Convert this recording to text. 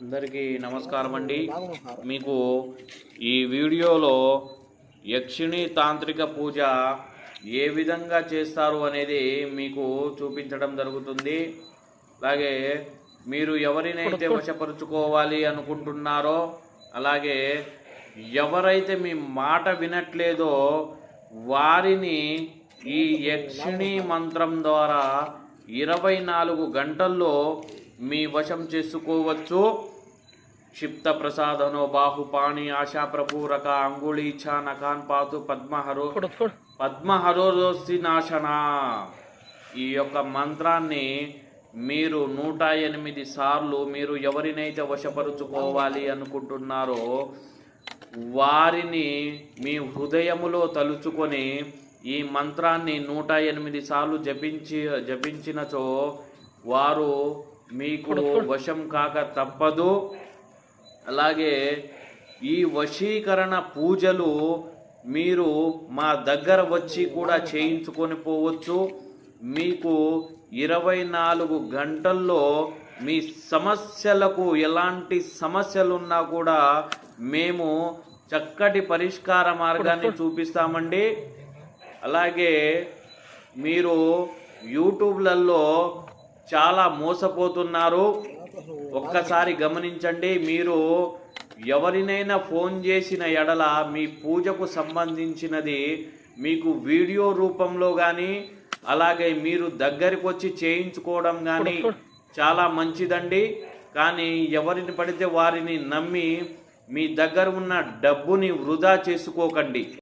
అందరికీ నమస్కారం అండి. మీకు ఈ వీడియోలో యక్షిణి తాంత్రిక పూజ ఏ విధంగా చేస్తారు అనేది మీకు చూపించడం జరుగుతుంది. అలాగే మీరు ఎవరినైతే వశపరుచుకోవాలి అనుకుంటున్నారో అలాగే ఎవరైతే మీ మాట వినట్లేదో వారిని ఈ యక్షిణి మంత్రం ద్వారా ఇరవై నాలుగు గంటల్లో మీ వశం చేసుకోవచ్చు. క్షిప్త ప్రసాదనో బాహుపాణి ఆశా ప్రభూరక అంగుళీఛ నకాన్ పాతు పద్మహరో పద్మహరోసి నాశన ఈ యొక్క మంత్రాన్ని మీరు నూట ఎనిమిది సార్లు మీరు ఎవరినైతే వశపరుచుకోవాలి అనుకుంటున్నారో వారిని మీ హృదయములో తలుచుకొని ఈ మంత్రాన్ని నూట ఎనిమిది సార్లు జపించి జపించినచో వారు మీకు వశం కాక తప్పదు. అలాగే ఈ వశీకరణ పూజలు మీరు మా దగ్గర వచ్చి కూడా చేయించుకొని పోవచ్చు. మీకు ఇరవై నాలుగు గంటల్లో మీ సమస్యలకు ఎలాంటి సమస్యలున్నా కూడా మేము చక్కటి పరిష్కార మార్గాన్ని చూపిస్తామండి. అలాగే మీరు యూట్యూబ్లలో చాలా మోసపోతున్నారు. ఒక్కసారి గమనించండి మీరు ఎవరినైనా ఫోన్ చేసిన ఎడల మీ పూజకు సంబంధించినది మీకు వీడియో రూపంలో కానీ అలాగే మీరు దగ్గరికి వచ్చి చేయించుకోవడం కానీ చాలా మంచిదండి. కానీ ఎవరిని పడితే వారిని నమ్మి మీ దగ్గర ఉన్న డబ్బుని వృధా చేసుకోకండి.